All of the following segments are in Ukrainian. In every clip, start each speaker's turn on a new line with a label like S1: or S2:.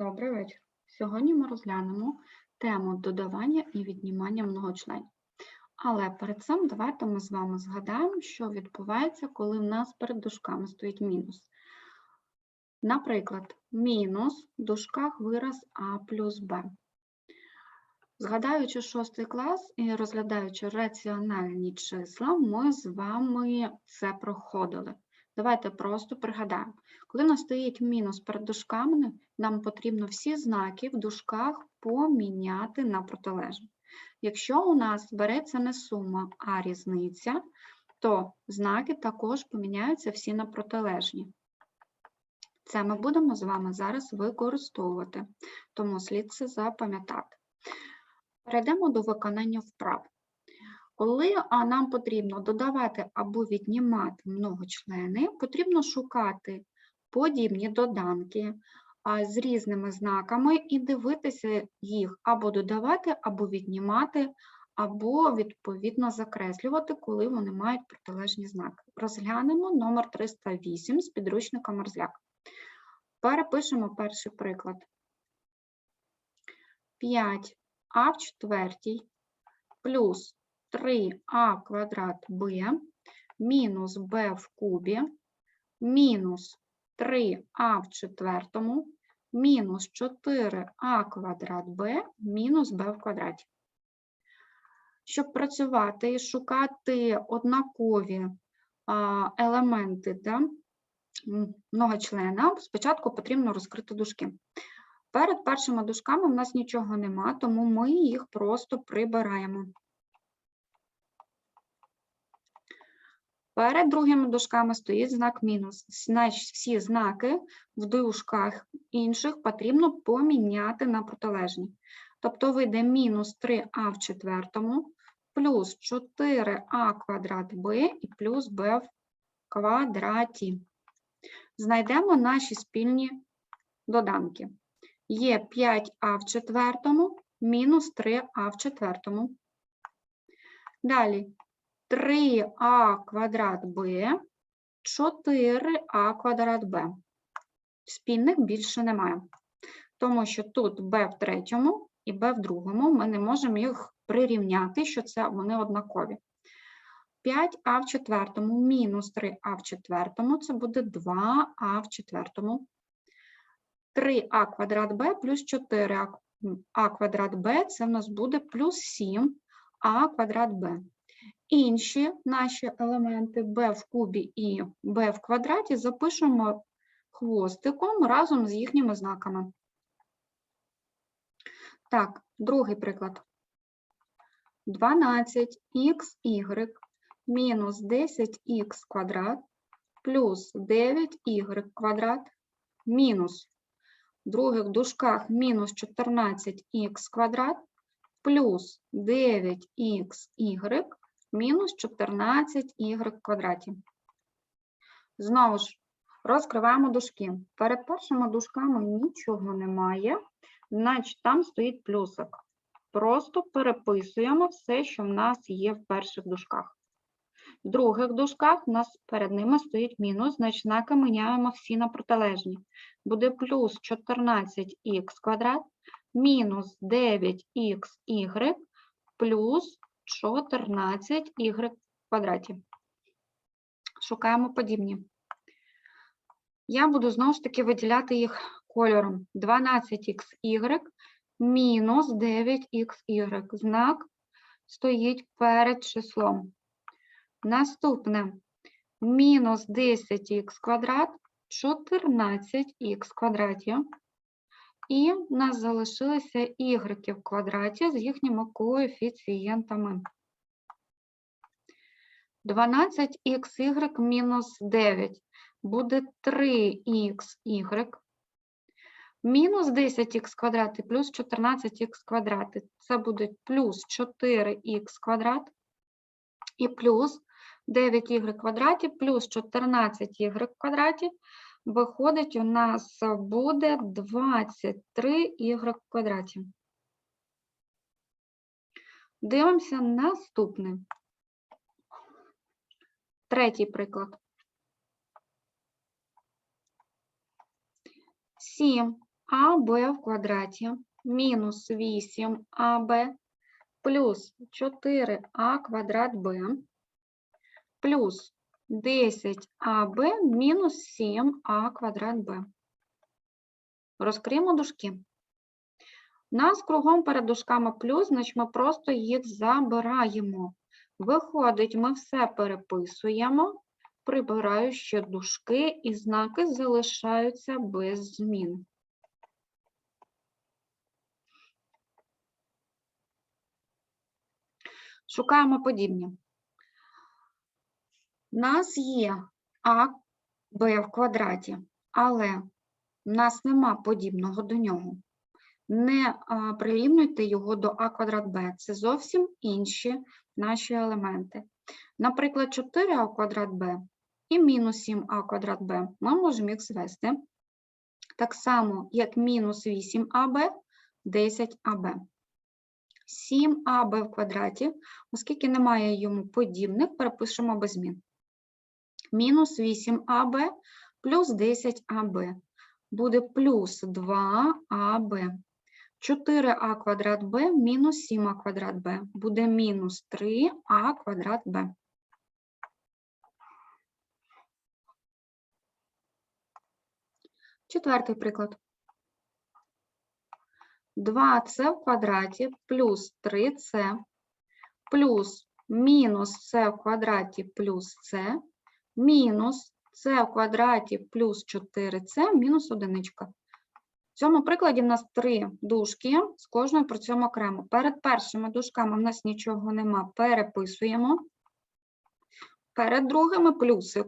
S1: Добрий вечір. Сьогодні ми розглянемо тему додавання і віднімання многочленів. Але перед цим давайте ми з вами згадаємо, що відбувається, коли в нас перед дужками стоїть мінус. Наприклад, мінус в дужках вираз А плюс Б. Згадаючи шостий клас і розглядаючи раціональні числа, ми з вами це проходили. Давайте просто пригадаємо. Коли в нас стоїть мінус перед дужками, нам потрібно всі знаки в дужках поміняти на протилежні. Якщо у нас береться не сума, а різниця, то знаки також поміняються всі на протилежні. Це ми будемо з вами зараз використовувати, тому слід це запам'ятати. Перейдемо до виконання вправ. Коли нам потрібно додавати або віднімати многочлени, потрібно шукати подібні доданки з різними знаками і дивитися їх або додавати, або віднімати, або відповідно закреслювати, коли вони мають протилежні знаки. Розглянемо номер 308 з підручника Мерзляк. Перепишемо перший приклад. 5а в четвертій плюс 3а квадрат b мінус b в кубі мінус 3а в четвертому мінус 4а квадрат b мінус b в квадраті. Щоб працювати і шукати однакові елементи да, многочлена, спочатку потрібно розкрити дужки. Перед першими дужками в нас нічого нема, тому ми їх просто прибираємо. Перед другими дужками стоїть знак мінус. Значить, всі знаки в дужках інших потрібно поміняти на протилежні. Тобто вийде мінус 3а в четвертому, плюс 4а квадрат b і плюс b в квадраті. Знайдемо наші спільні доданки. Є 5а в четвертому мінус 3а в четвертому. Далі 3а квадрат b, 4а квадрат b. Спільних більше немає, тому що тут b в третьому і b в другому, ми не можемо їх прирівняти, що це вони однакові. 5а в четвертому мінус 3а в четвертому, це буде 2а в четвертому. 3а квадрат b плюс 4а квадрат b, це в нас буде плюс 7а квадрат b. Інші наші елементи b в кубі і b в квадраті запишемо хвостиком разом з їхніми знаками. Так, другий приклад. 12xy мінус 10х квадрат плюс 9y квадрат мінус в других дужках мінус 14х квадрат плюс 9xy мінус 14y квадраті. Знову ж, розкриваємо дужки. Перед першими дужками нічого немає, значить там стоїть плюсик. Просто переписуємо все, що в нас є в перших дужках. В других дужках у нас перед ними стоїть мінус, значить знаки міняємо всі на протилежні. Буде плюс 14х квадрат мінус 9xy плюс 14y в квадраті. Шукаємо подібні. Я буду знову ж таки виділяти їх кольором. 12xy мінус 9xy. Знак стоїть перед числом. Наступне мінус 10х квадрат, 14х квадраті. І в нас залишилися y в квадраті з їхніми коефіцієнтами. 12xy мінус 9 буде 3xy. Мінус 10х квадрат і плюс 14х квадрат. Це буде плюс 4х квадрат і плюс 9y квадраті плюс 14y в квадраті. Виходить, у нас буде 23y в квадраті. Дивимося наступне. Третій приклад. 7 АБ в квадраті мінус 8АБ плюс 4а квадрат Б плюс 10АБ мінус 7а квадрат Б. Розкриємо дужки. У нас кругом перед дужками плюс, значить ми просто їх забираємо. Виходить, ми все переписуємо, прибираю ще дужки, і знаки залишаються без змін. Шукаємо подібні. У нас є а, Б в квадраті, але в нас нема подібного до нього. Не прирівнюйте його до а квадрат Б. Це зовсім інші наші елементи. Наприклад, 4а квадрат Б і мінус 7а квадрат Б. Ми можемо їх звести. Так само, як мінус 8аб, 10аб. 7аб в квадраті, оскільки немає йому подібних, перепишемо без змін. Мінус 8аб плюс 10аб. Буде плюс 2аб. 4а квадрат b мінус 7а квадрат b. Буде мінус 3а квадрат b. Четвертий приклад. 2c в квадраті плюс 3c плюс мінус c в квадраті плюс c мінус c в квадраті плюс 4c мінус одиничка. В цьому прикладі в нас три дужки, з кожною працюємо окремо. Перед першими дужками в нас нічого нема, переписуємо. Перед другими плюсик.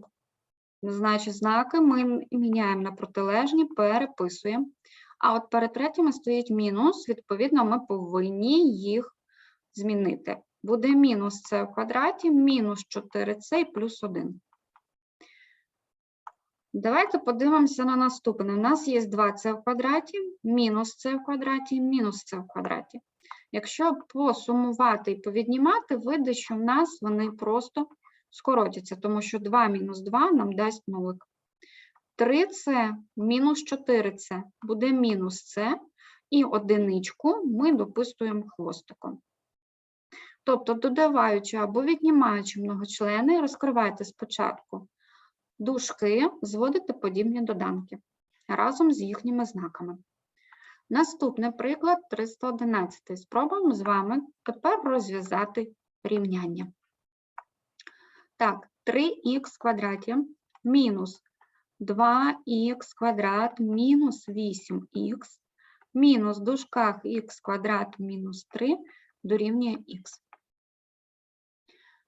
S1: Значить, знаки ми міняємо на протилежні, переписуємо. А от перед третіми стоїть мінус, відповідно, ми повинні їх змінити. Буде мінус c в квадраті, мінус 4c і плюс 1. Давайте подивимося на наступне. У нас є 2c в квадраті, мінус c в квадраті, мінус c в квадраті. Якщо посумувати і повіднімати, вийде, що в нас вони просто скоротяться, тому що 2 мінус 2 нам дасть нулик. 3c мінус 4c буде мінус c, і одиничку ми дописуємо хвостиком. Тобто, додаваючи або віднімаючи многочлени, розкривайте спочатку дужки, зводите подібні доданки разом з їхніми знаками. Наступний приклад 311. Спробуємо з вами тепер розв'язати рівняння. Так, 3х квадраті мінус 2х квадрат мінус 8х мінус в дужках х квадрат мінус 3 дорівнює х.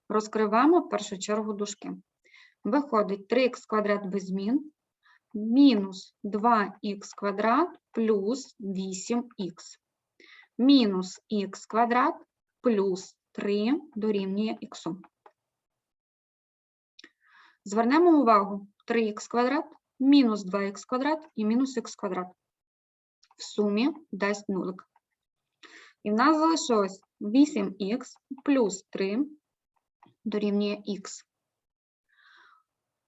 S1: Розкриваємо в першу чергу дужки. Виходить 3х квадрат без змін, мінус 2х квадрат плюс 8х. Мінус х квадрат плюс 3 дорівнює х. Звернемо увагу 3х квадрат, мінус 2х квадрат і мінус х квадрат. В сумі дасть нулик. І в нас залишилось 8х плюс 3 дорівнює х.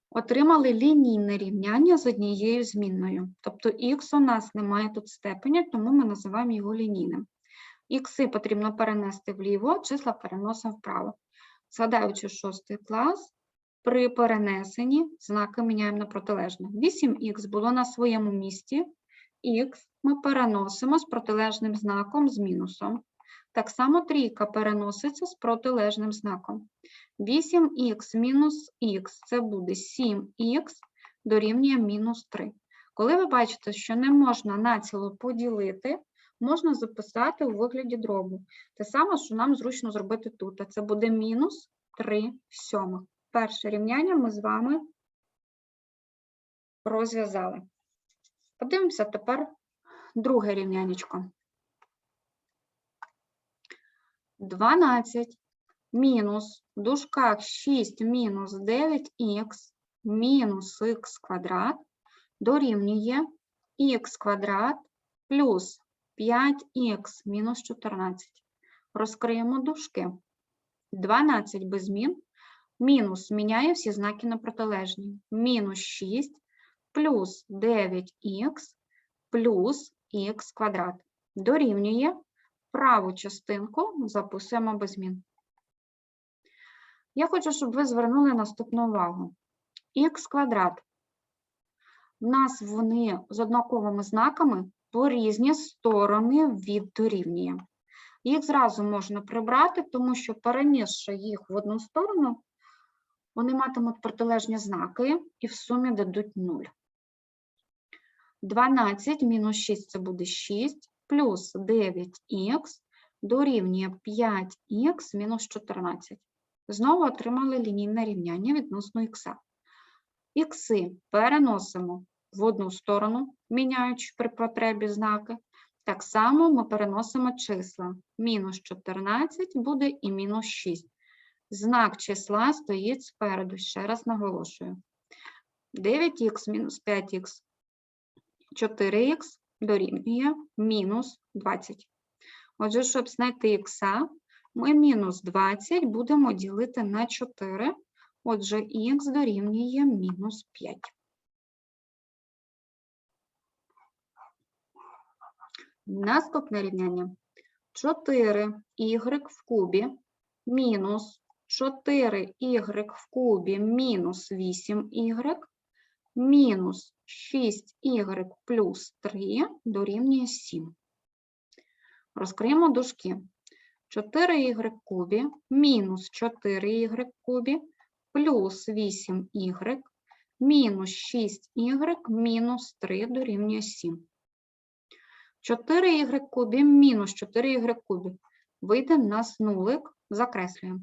S1: Отримали лінійне рівняння з однією змінною. Тобто х у нас немає тут степеня, тому ми називаємо його лінійним. Ікси потрібно перенести вліво, числа переносимо вправо. Згадаючи шостий клас, при перенесенні знаки міняємо на протилежне. 8х було на своєму місці, х ми переносимо з протилежним знаком з мінусом. Так само трійка переноситься з протилежним знаком. 8х мінус х це буде 7х дорівнює мінус 3. Коли ви бачите, що не можна націло поділити, можна записати у вигляді дробу. Те саме, що нам зручно зробити тут. А це буде мінус 3 сьомих. Перше рівняння ми з вами розв'язали. Подивимося тепер друге рівнянечко. 12 мінус в дужках 6 мінус 9х мінус х квадрат дорівнює х квадрат плюс 5х мінус 14. Розкриємо дужки. 12 без змін, мінус міняє всі знаки на протилежні. Мінус 6 плюс 9х плюс х квадрат дорівнює праву частинку записуємо без змін. Я хочу, щоб ви звернули наступну увагу. х квадрат. У нас вони з однаковими знаками по різні сторони від дорівнює. Їх зразу можна прибрати, тому що перенісши їх в одну сторону, вони матимуть протилежні знаки і в сумі дадуть 0. 12 мінус 6 це буде 6, плюс 9х дорівнює 5х мінус 14. Знову отримали лінійне рівняння відносно х. Ікси переносимо в одну сторону, міняючи при потребі знаки. Так само ми переносимо числа. Мінус 14 буде і мінус 6. Знак числа стоїть спереду, ще раз наголошую. 9х мінус 5х, 4х дорівнює мінус 20. Отже, щоб знайти х, ми мінус 20 будемо ділити на 4. Отже, х дорівнює мінус 5. Наступне рівняння. 4y в кубі мінус 4y в кубі мінус 8y мінус 6y плюс 3 дорівнює 7. Розкриємо дужки. 4y в кубі мінус 4y в кубі плюс 8y мінус 6y мінус 3 дорівнює 7. 4y в кубі мінус 4y в кубі. Вийде в нас нулик, закреслюємо.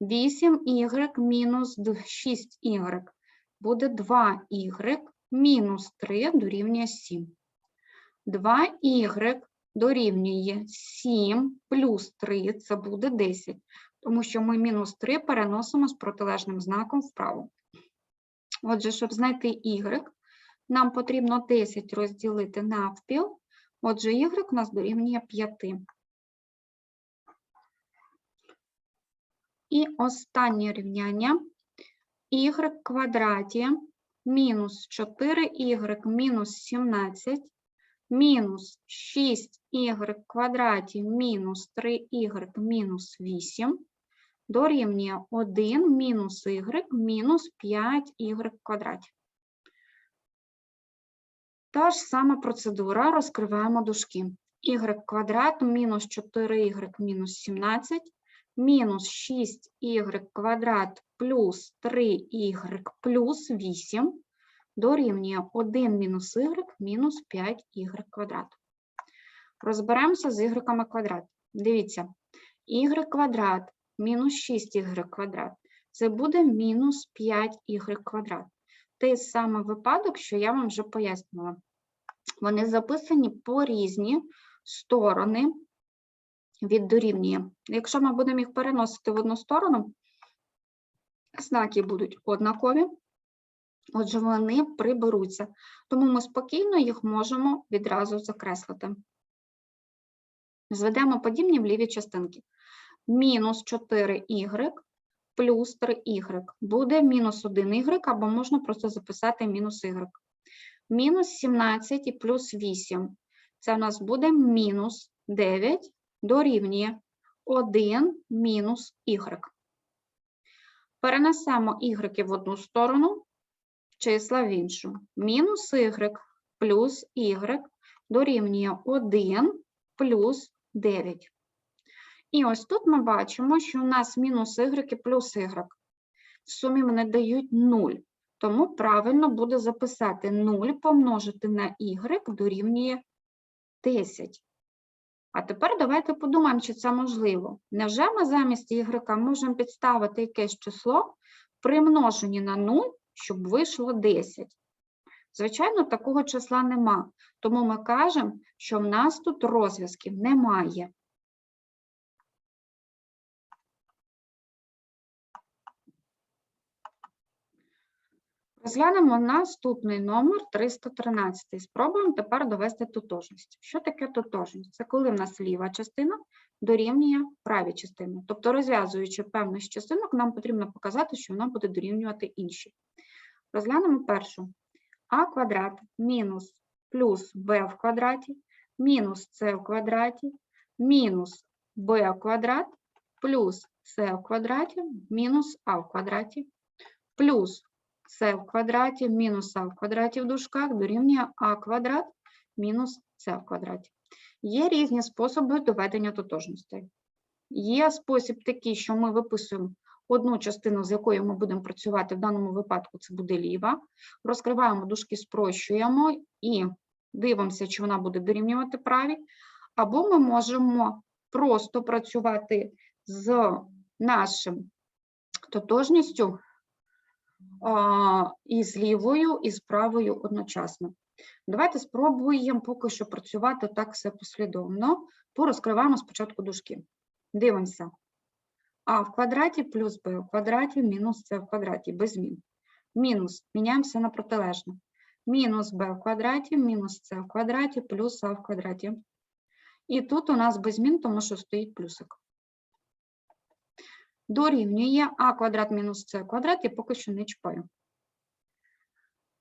S1: 8y мінус 6y буде 2y мінус 3 дорівнює 7. 2y дорівнює 7 плюс 3 це буде 10, тому що ми мінус 3 переносимо з протилежним знаком вправо. Отже, щоб знайти y, нам потрібно 10 розділити навпіл, отже, y у нас дорівнює 5. І останнє рівняння y квадраті мінус 4y мінус 17 мінус 6y в квадраті мінус 3y мінус 8 дорівнює 1 мінус y мінус 5y квадраті. Та ж сама процедура, розкриваємо дужки. y квадрат мінус 4y мінус 17 мінус 6y квадрат плюс 3y плюс 8 дорівнює 1 мінус y мінус 5y квадрат. Розберемося з y квадрат. Дивіться, y квадрат мінус 6y квадрат. Це буде мінус 5y квадрат. Той самий випадок, що я вам вже пояснила. Вони записані по різні сторони від дорівнює. Якщо ми будемо їх переносити в одну сторону, знаки будуть однакові, отже, вони приберуться. Тому ми спокійно їх можемо відразу закреслити. Зведемо подібні в ліві частинки. Мінус 4y плюс 3y буде мінус 1y, або можна просто записати мінус y. Мінус 17 і плюс 8. Це у нас буде мінус 9 дорівнює 1 мінус y. Перенесемо y в одну сторону, числа в іншу. Мінус y плюс y дорівнює 1 плюс 9. І ось тут ми бачимо, що у нас мінус y і плюс y. В сумі вони дають 0. Тому правильно буде записати 0 помножити на y дорівнює 10. А тепер давайте подумаємо, чи це можливо. Невже ми замість y можемо підставити якесь число при множенні на 0, щоб вийшло 10? Звичайно, такого числа нема, тому ми кажемо, що в нас тут розв'язків немає. Розглянемо наступний номер 313. Спробуємо тепер довести тотожність. Що таке тотожність? Це коли в нас ліва частина дорівнює правій частині. Тобто, розв'язуючи певну з частинок, нам потрібно показати, що вона буде дорівнювати іншій. Розглянемо першу. а квадрат мінус плюс b в квадраті мінус c в квадраті мінус в квадрат плюс c в квадраті мінус а в квадраті плюс c в квадраті мінус а в квадраті в дужках дорівнює а квадрат мінус c в квадраті. Є різні способи доведення тотожностей. Є спосіб такий, що ми виписуємо одну частину, з якою ми будемо працювати, в даному випадку це буде ліва, розкриваємо дужки, спрощуємо і дивимося, чи вона буде дорівнювати правій, або ми можемо просто працювати з нашим тотожністю і з лівою, і з правою одночасно. Давайте спробуємо поки що працювати так все послідовно. Порозкриваємо спочатку дужки. Дивимося. А в квадраті плюс b в квадраті мінус c в квадраті без змін. Мінус. Міняємося на протилежне. Мінус b в квадраті, мінус c в квадраті, плюс а в квадраті. І тут у нас без змін, тому що стоїть плюсик. Дорівнює а квадрат мінус c квадрат, я поки що не чіпаю.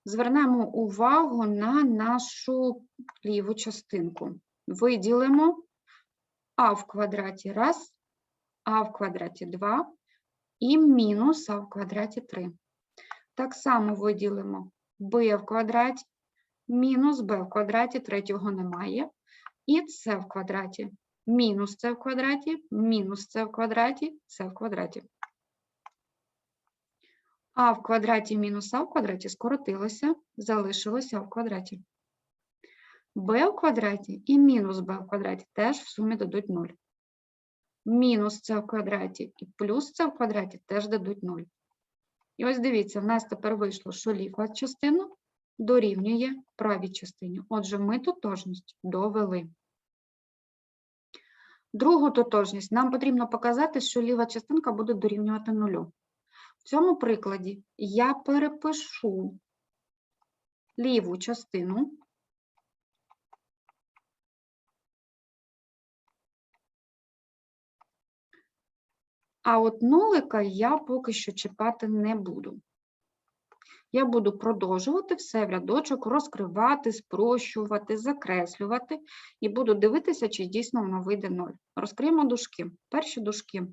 S1: Звернемо увагу на нашу ліву частинку. Виділимо а в квадраті раз, а в квадраті 2 і мінус а в квадраті 3. Так само виділимо b в квадраті, мінус b в квадраті, третього немає, і c в квадраті, мінус c в квадраті, мінус c в квадраті, c в квадраті. А в квадраті мінус а в квадраті скоротилося, залишилося а в квадраті. b в квадраті і мінус b в квадраті теж в сумі дадуть 0. Мінус це в квадраті і плюс це в квадраті теж дадуть 0. І ось дивіться, в нас тепер вийшло, що ліва частина дорівнює правій частині. Отже, ми тотожність довели. Другу тотожність нам потрібно показати, що ліва частинка буде дорівнювати нулю. В цьому прикладі я перепишу ліву частину А от нолика я поки що чіпати не буду. Я буду продовжувати все в рядочок, розкривати, спрощувати, закреслювати і буду дивитися, чи дійсно воно вийде 0. Розкриємо дужки. Перші дужки,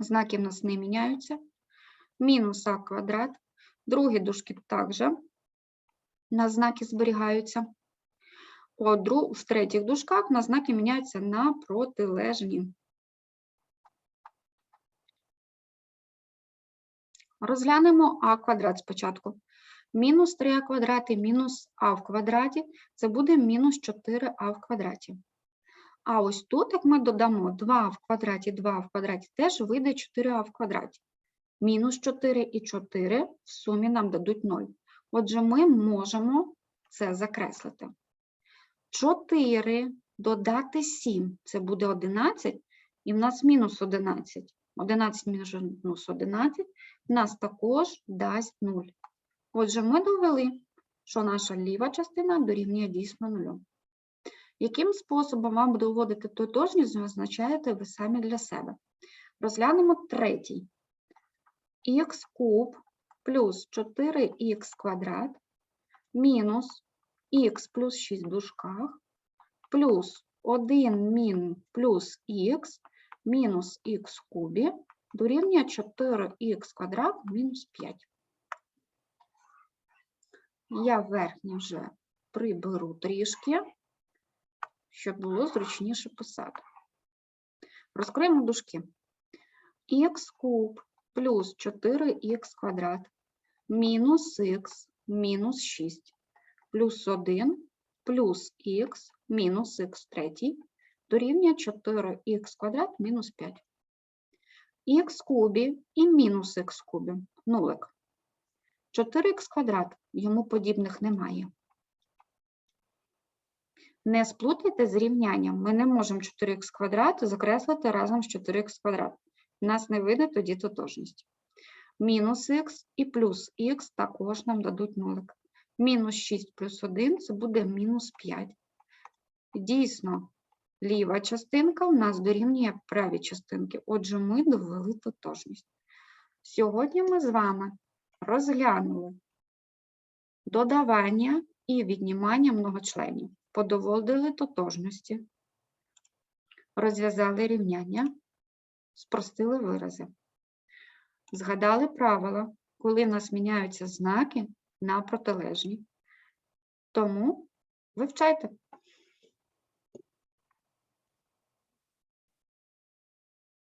S1: знаки в нас не міняються. Мінус а квадрат. Другі дужки також на знаки зберігаються. В третіх дужках на знаки міняються на протилежні. Розглянемо а квадрат спочатку. Мінус 3а квадрат мінус а в квадраті це буде мінус 4а в квадраті. А ось тут, як ми додамо 2 в квадраті, 2 в квадраті, теж вийде 4а в квадраті. Мінус 4 і 4 в сумі нам дадуть 0. Отже, ми можемо це закреслити. 4 додати 7 це буде 11, і в нас мінус 11. 11 мінус 11 нас також дасть 0. Отже, ми довели, що наша ліва частина дорівнює дійсно 0. Яким способом вам буде вводити тотожність, визначаєте ви самі для себе. Розглянемо третій. х куб плюс 4х квадрат мінус х плюс 6 в дужках плюс 1 мін плюс х мінус х кубі дорівнює 4х квадрат мінус 5. Я верхнє вже приберу трішки, щоб було зручніше писати. Розкриємо дужки. х куб плюс 4х квадрат мінус х мінус 6 плюс 1 плюс х мінус х третій дорівнює 4х квадрат мінус 5. Х кубі і мінус х кубі. Нулик. 4х квадрат, йому подібних немає. Не сплутайте з рівнянням. Ми не можемо 4х квадрат закреслити разом з 4х квадрат. У нас не вийде тоді тотожність. Мінус х і плюс х також нам дадуть нулик. Мінус 6 плюс 1 це буде мінус 5. Дійсно, ліва частинка у нас дорівнює правій частинки. Отже, ми довели тотожність. Сьогодні ми з вами розглянули додавання і віднімання многочленів. Подоводили тотожності, розв'язали рівняння, спростили вирази. Згадали правила, коли в нас міняються знаки на протилежні. Тому вивчайте.